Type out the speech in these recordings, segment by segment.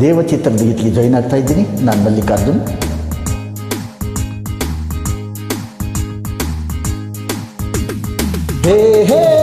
ದೇವಚಿತ್ರದ ಗೀತ್ಗೆ join ಆಗ್ತಾ ಇದ್ದೀನಿ. ನಾನು ಮಲ್ಲಿಕಾರ್ಜುನ್. ಹೇ ಹೇ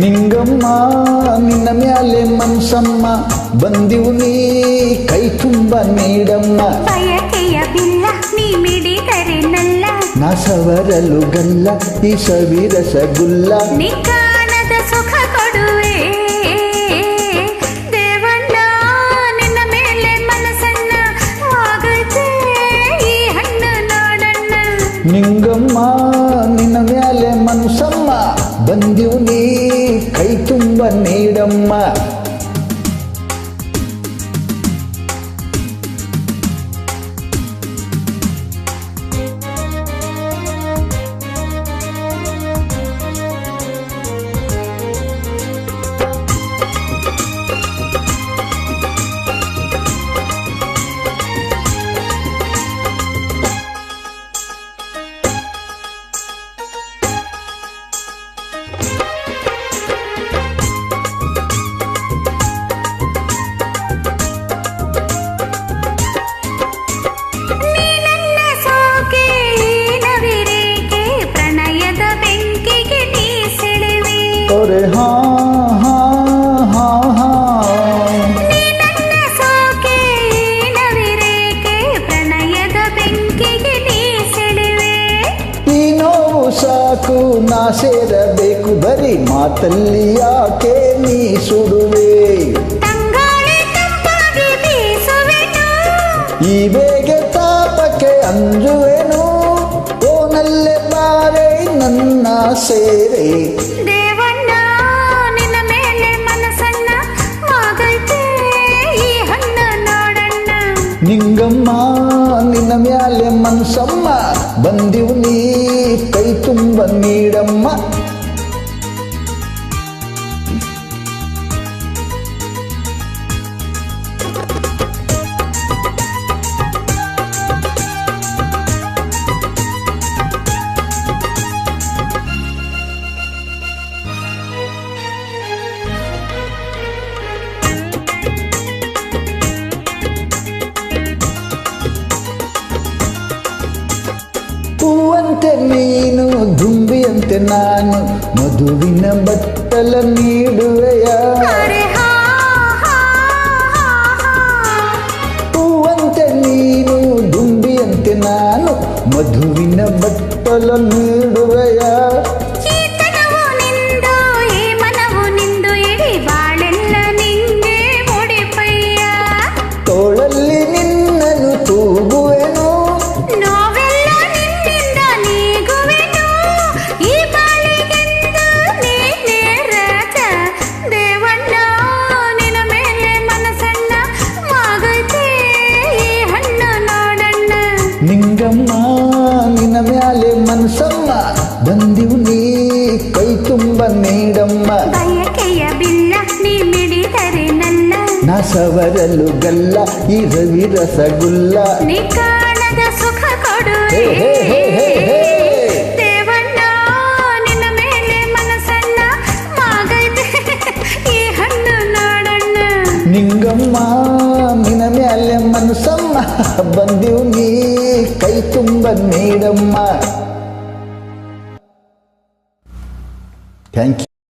ನಿಂಗಮ್ಮ ನಿನ್ನ ಮ್ಯಾಲೆ ಮನ್ಸಮ್ಮ ಬಂದಿವು ನೀ ಕೈ ತುಂಬ ನೀಡಮ್ಮ. ಬಯಕೆಯ ಬಿಲ್ಲ ನೀ ಮಿಡಿದರೆ ನಲ್ಲ. ನಾ ಸವರಲು ಗಲ್ಲ ಈ ಸವಿರಸಗುಲ್ಲ ಗುಲ್ಲ. ಕಾಣದ ಸುಖ ಕೊಡುವೆ. ದೇವಣ್ಣ ನಿನ್ನ ಮೇಲೆ ಮನಸ್ಸಣ್ಣ ಆಗೈತೆ ಈ ಹಣ್ಣು ನೋಡಣ್ಣ. ನಿಂಗಮ್ಮ ನಿನ್ನ ಮ್ಯಾಲೆ ಮನ್ಸಮ್ಮ. ಬಂದಿವು ನೀ ಕೈ ತುಂಬ ನೀಡಮ್ಮ. ಸೆಳೆವೆ হা ಹಾ ನೀ ನನ್ನ ಸೋಕೆ ನೀ ಸೇರಬೇಕು ಬರೀ ಮಾತಲ್ಲಿ ಯಾಕೆ ನೀ ಸುಡುವೆ? ಈ ಬೇಗೆ ತಾಪಕ್ಕೆ ಅಂಜುವೆನು? ಓನಲ್ಲೇ ಬಾರೆ ನನ್ನ ಸೇರೆ. ನಿಂಗಮ್ಮ ನಿನ್ನ ಮ್ಯಾಲೆ ಮನ್ಸಮ್ಮ ಬಂದಿವು ನೀ ಕೈ ತುಂಬ ನೀಡಮ್ಮ. ಹೂವಂತೆ ನೀನು ದುಂಬಿಯಂತೆ ನಾನು ಮಧುವಿನ ಬಟ್ಟಲ ನೀಡುವೆಯ ಅರೆ ಹಾ ಹಾ ಹಾ ಹಾ ಹೂವಂತೆ ನೀನು ದುಂಬಿಯಂತೆ ನಾನು ಮಧುವಿನ ಬಟ್ಟಲ ನೀಡುವೆಯ ಸವರಲು ಗಲ್ಲ ಇರವಿ ರವಿ ರಸಗುಲ್ಲ ನಿಕಾಣದ ಸುಖ ಕೊಡು ಹೇ, ಹೇ, ಹೇ, ಹೇ, ಹೇ. ದೇವಣ್ಣ ನಿನ್ನ ಮೇಲೆ ಮನಸನ್ನ ಆಗೈತೆ ಈ ಹಣ್ಣು ನೋಡಣ್ಣ. ನಿಂಗಮ್ಮ ನಿನ್ನ ಮನಸ್ಸಮ್ಮ ಬಂದಿವು ನೀ ಕೈ ತುಂಬ ನೀಡಮ್ಮ. Thank you